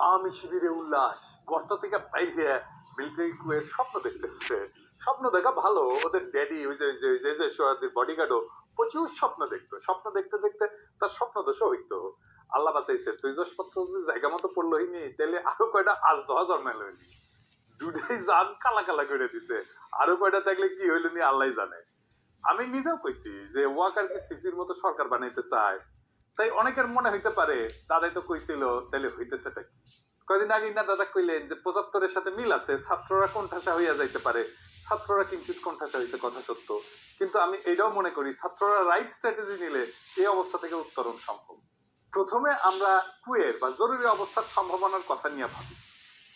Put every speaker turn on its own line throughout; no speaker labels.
আওয়ামী শিবিরে উল্লাস। গর্ত থেকে বাইরে মিলিটারি কুয়ের স্বপ্ন দেখতেছে। স্বপ্ন দেখা ভালো। ওদের ড্যাডি ওই যে যে- যে- সোহাদের বডিগার্ডও প্রচুর স্বপ্ন দেখতো। স্বপ্ন দেখতে দেখতে তার স্বপ্ন দোষও হইতো। আল্লাহ বাঁচাইছে। তুই যশপত্র যদি জায়গা মতো পড়ল হইনি তাহলে আরও কয়টা আজ দহা জন্মাইলো হইনি দুটাই জান কালা কালা করে দিছে। আরও কয়টা থাকলে কি হইল নি আল্লাহ জানে। আমি নিজেও কইছি যে ওয়াকার ওয়াকারকে সিসির মতো সরকার বানাইতে চায়। তাই অনেকের মনে হইতে পারে, দাদাই তো কইছিল, তাইলে হইতেছেটা কি? কয়দিন আগে না দাদা কইলেন যে, পঁচাত্তরের সাথে মিল আছে, ছাত্ররা কোণঠাসা হইয়া যাইতে পারে? ছাত্ররা কিঞ্চিত কোণঠাসা হয়েছে কথা সত্য। কিন্তু আমি এটাও মনে করি, ছাত্ররা রাইট স্ট্র্যাটেজি নিলে এই অবস্থা থেকে উত্তরণ সম্ভব। প্রথমে আমরা কুয়ের বা জরুরি অবস্থার সম্ভাবনার কথা নিয়ে ভাবি।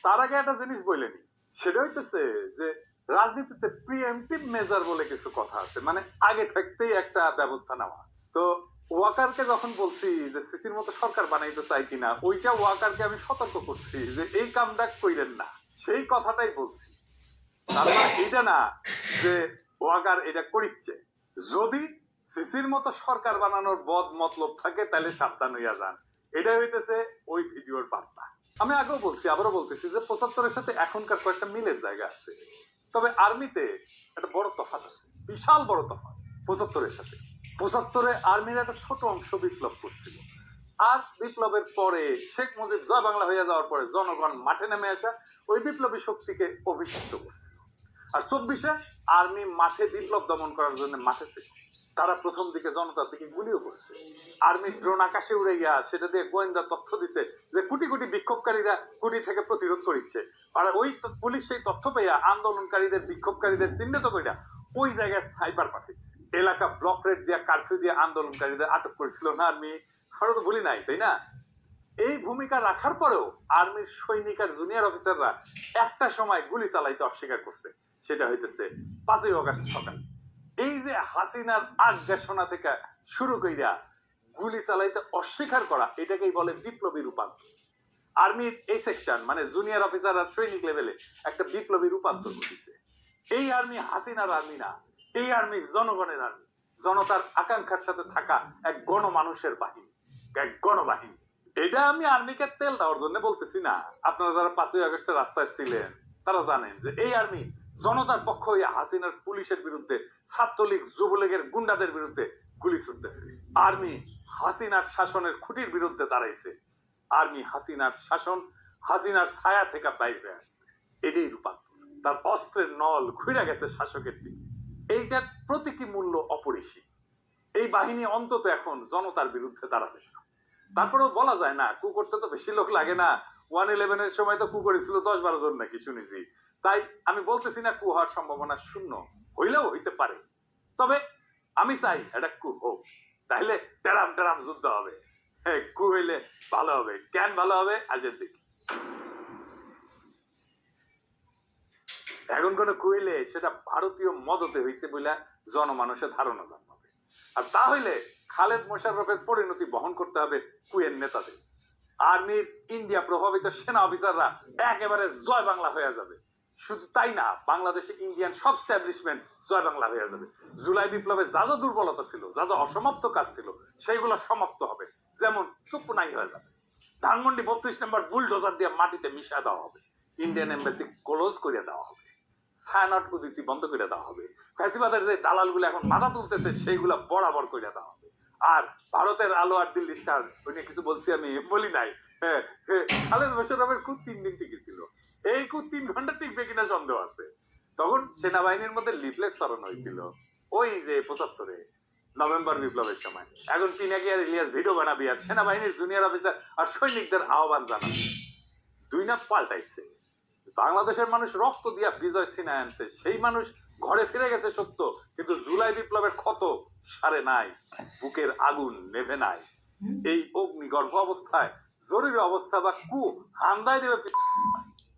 তার আগে একটা জিনিস বলেনি সেটা হইতেছে যে, রাজনীতিতে প্রিএমটিভ মেজার বলে কিছু কথা আছে। মানে আগে থাকতেই একটা ব্যবস্থা নেওয়া। তো ওয়াকারকে যখন বলছি যে সিসির মতো সরকার বানাইতে চাই কিনা, ওইটা ওয়াকারকে আমি সতর্ক করছি যে এই কইলেন না। সেই কথাটাই বলছি। মানে এটা না যে ওয়াকার এটা করিচ্ছে। যদি সিসির মতো সরকার বানানোর বদ মতলব থাকে, তাহলে সাবধান হইয়া যান। এটা হইতেছে ওই ভিডিওর বার্তা। আমি আগেও বলছি, আবারও বলতেছি যে পঁচাত্তরের সাথে এখনকার কয়েকটা মিলের জায়গা আছে। তবে আর্মিতে একটা বড় তফাৎ আছে। বিশাল বড় তফাৎ, পঁচাত্তরের সাথে। পঁচাত্তরে আর্মির একটা ছোট অংশ বিপ্লব করছিল। আর বিপ্লবের পরে শেখ মুজিব জয় বাংলা হয়ে যাওয়ার পরে জনগণ মাঠে নেমে আসা ওই বিপ্লবী শক্তিকে অভিষিক্ত করছিল। আর চব্বিশে আর্মি মাঠে বিপ্লব দমন করার জন্য মাঠে তারা প্রথম দিকে জনতার দিকে গুলিও করছে। আর্মি ড্রোন আকাশে উড়ে গিয়া সেটা দিয়ে গোয়েন্দা তথ্য দিছে যে কোটি কোটি বিক্ষোভকারীরা কুটি থেকে প্রতিরোধ করিচ্ছে। আর ওই পুলিশ সেই তথ্য পেয়ে আন্দোলনকারীদের, বিক্ষোভকারীদের চিহ্নিত করিয়া ওই জায়গায় স্নাইপার পাঠিয়েছে এলাকা ব্লক রেড দিয়া কারফিউ দিয়ে আন্দোলনকারীদের আটক করেছিল না আর্মি আমরা তো ভুলি নাই, তাই না? এই ভূমিকা রাখার পরেও আর্মির সৈনিক আর জুনিয়র অফিসাররা একটা সময় গুলি চালাইতে অস্বীকার করছে, সেটা হইতেছে পাঁচই অগাস্ট সকাল। এই যে হাসিনার আগ্রাসনা থেকে শুরু কইরা গুলি চালাইতে অস্বীকার করা, এটাকেই বলে বিপ্লবী রূপান্তর। আর্মির এই সেকশন মানে জুনিয়র অফিসার আর সৈনিক লেভেলে একটা বিপ্লবী রূপান্তর ঘটেছে। এই আর্মি হাসিনার আর্মি না এই আর্মি জনগণের আর্মি জনতার আকাঙ্ক্ষার সাথে থাকা এক গণমানুষের বাহিনী, এক গণবাহিনী। এটা আমি আর্মিকে তেল দেওয়ার জন্য বলতেছি না। আপনারা যারা পাঁচই আগস্টে রাস্তায় ছিলেন, তারা জানেন যে এই আর্মি জনতার পক্ষ হয়ে হাসিনার পুলিশের বিরুদ্ধে, ছাত্রলীগ, যুবলীগের গুন্ডাদের বিরুদ্ধে গুলি ছুটতেছে। আর্মি হাসিনার শাসনের খুঁটির বিরুদ্ধে দাঁড়াইছে। আর্মি হাসিনার শাসন, হাসিনার ছায়া থেকে বাইরে আসছে। এটাই রূপান্তর। তার অস্ত্রের নল ঘুরে গেছে শাসকের দিকে। এইটার প্রতীকী মূল্য অপরিসীম। এই বাহিনী অন্তত এখন জনতার বিরুদ্ধে দাঁড়াবে। তারপরেও বলা যায় না, কু করতে তো বেশি লোক লাগে না। ওয়ান ইলেভেনের সময় তো কু করেছিল দশ বারো জন নাকি শুনেছি। তাই আমি বলতেছি না কু হওয়ার সম্ভাবনা শূন্য, হইলেও হইতে পারে। তবে আমি চাই এটা কু হোক তাহলে টেরাম টেরাম যুদ্ধ হবে। হ্যাঁ কু হইলে ভালো হবে কেন ভালো হবে, আজের দেখি এখন কোন কইলে সেটা ভারতীয় মদতে হইছে বলে জনমানুষের ধারণা জন্মাবে আর তা হইলে খালেদ মোশাররফের পরিণতি বহন করতে হবে কুয়ের নেতাদের। আর্মির ইন্ডিয়া প্রভাবিত সেনা অফিসাররা একেবারে জয় বাংলা হয়ে যাবে। শুধু তাই না, বাংলাদেশে ইন্ডিয়ান সব স্ট্যাবলিশমেন্ট জয় বাংলা হয়ে যাবে। জুলাই বিপ্লবে যা যা দুর্বলতা ছিল, যা যা অসমাপ্ত কাজ ছিল, সেইগুলো সমাপ্ত হবে। যেমন চুপ নাই হয়ে যাবে। ধানমন্ডি বত্রিশ নম্বর বুলডোজার দিয়ে মাটিতে মিশা দেওয়া হবে। ইন্ডিয়ান এম্বাসি ক্লোজ করে দেওয়া হবে। ছায়ানট উদিসি বন্ধ করে দেওয়া হবে। ফ্যাসিবাদের যে দালালগুলো এখন মাথা তুলতেছে সেইগুলা বরাবর করে দেওয়া হবে। আর ভারতের আলো আর দিল্লি স্টার ওই নিয়ে কিছু বলছি আমি বলি নাই। হ্যাঁ, হ্যাঁ, খুব তিন দিন টিকেছিল এই তিন ঘণ্টা টিকবে কিনা সন্দেহ আছে। তখন সেনাবাহিনীর মধ্যে লিফলেট সরান হয়েছিল। ওই যে পঁচাত্তরে নভেম্বর বিপ্লবের সময়। এখন পিনাকি আর ইলিয়াস ভিডিও বানাবি আর সেনাবাহিনীর জুনিয়র অফিসার আর সৈনিকদের আহ্বান জানাবি। দুই না পাল্টাইছে। বাংলাদেশের মানুষ রক্ত দিয়া বিজয় সিনহা আনছে। সেই মানুষ ঘরে ফিরে গেছে সত্য, কিন্তু জুলাই বিপ্লবের ক্ষত সারে নাই, বুকের আগুন নেভে নাই। এই অগ্নিগর্ভ অবস্থায়, জরুরি অবস্থা বা কু হান্দায় দেবে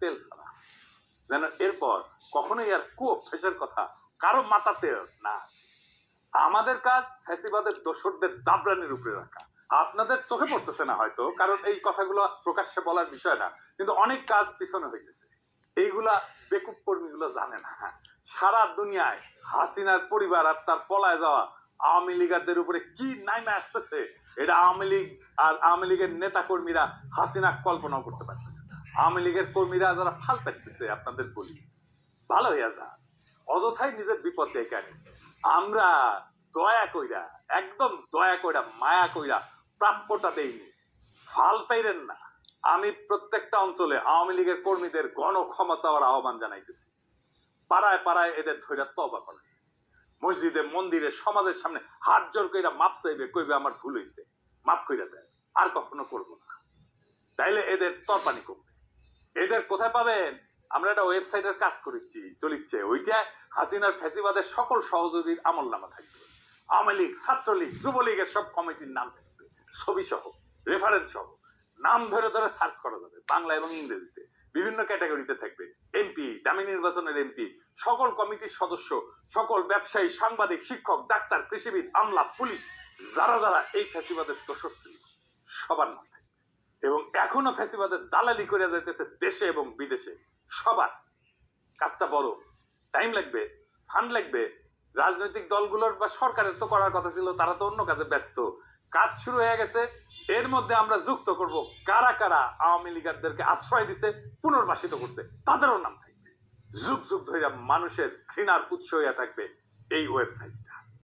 তেল ছাড়া। যেন এরপর কখনোই আর কু অভ্যেসের কথা কারও মাথাতে না আসে। আমাদের কাজ ফ্যাসিবাদের দোসরদের দাবরানির উপরে রাখা। আপনাদের চোখে পড়তেছে না হয়তো, কারণ এই কথাগুলো প্রকাশ্যে বলার বিষয় না, কিন্তু অনেক কাজ পিছনে হইতেছে। এইগুলা বেকুব কর্মীগুলো জানে না। সারা দুনিয়ায় হাসিনার পরিবার আর তার পলায় যাওয়া আওয়ামী লীগারদের উপরে কি নাইমে আসতেছে, এটা আওয়ামী লীগ আর আওয়ামী লীগের নেতা কর্মীরা হাসিনা কল্পনাও করতে পারতেছে আওয়ামী লীগের কর্মীরা যারা ফাল পাইতেছে, আপনাদের বলি, ভালো হইয়া যা অযথাই নিজের বিপদ ডেকে আনিচ্ছে। আমরা দয়া কইরা, একদম দয়া কইরা, মায়া কইরা প্রাপ্যটা দেইনি। ফাল পাইরেন না। আমি প্রত্যেকটা অঞ্চলে আওয়ামী লীগের কর্মীদের গণ ক্ষমা চাওয়ার আহ্বান জানাইতেছি। পাড়ায় পাড়ায় এদের ধৈর্য তবা করে মসজিদে, মন্দিরে, সমাজের সামনে হাত জোর কইরা মাপ চাইবে, কইবে আমার ভুল হইছে। মাপ কইরা দেয় আর কখনো করব না। তাইলে এদের তরপানি কমবে এদের কোথায় পাবেন? আমরা একটা ওয়েবসাইটের কাজ করেছি, চলিচ্ছে। ওইটা হাসিনার ফ্যাসিবাদের সকল সহযোগীর আমল নামা থাকবে। আওয়ামী লীগ, ছাত্রলীগ, যুবলীগের সব কমিটির নাম থাকবে। ছবি সহ রেফারেন্স সহ। নাম ধরে ধরে সার্চ করা যাবে, বাংলা এবং ইংরেজিতে। বিভিন্ন ক্যাটাগরিতে থাকবে। এমপি দামি নির্বাচনের এমপি সকল কমিটির সদস্য, সকল ব্যবসায়ী, সাংবাদিক, শিক্ষক, ডাক্তার, কৃষিবিদ, আমলা, পুলিশ, যারা যারা এই ফ্যাসিবাদের দোষর ছিল সবার নাম থাকবে। এবং এখনও ফ্যাসিবাদের দালালি করে যাইতেছে দেশে এবং বিদেশে। সবার। কাজটা বড়। টাইম লাগবে ফান্ড লাগবে। রাজনৈতিক দলগুলোর বা সরকারের তো করার কথা ছিল, তারা তো অন্য কাজে ব্যস্ত। কাজ শুরু হয়ে গেছে এর মধ্যে আমরা যুক্ত করব কারা কারা আওয়ামী লীগারদেরকে আশ্রয় দিছে, পুনর্বাসিত করছে, তাদেরও নাম থাকবে। যুগ যুগ ধরে মানুষের ঘৃণার উৎস হইয়া থাকবে এই ওয়েবসাইট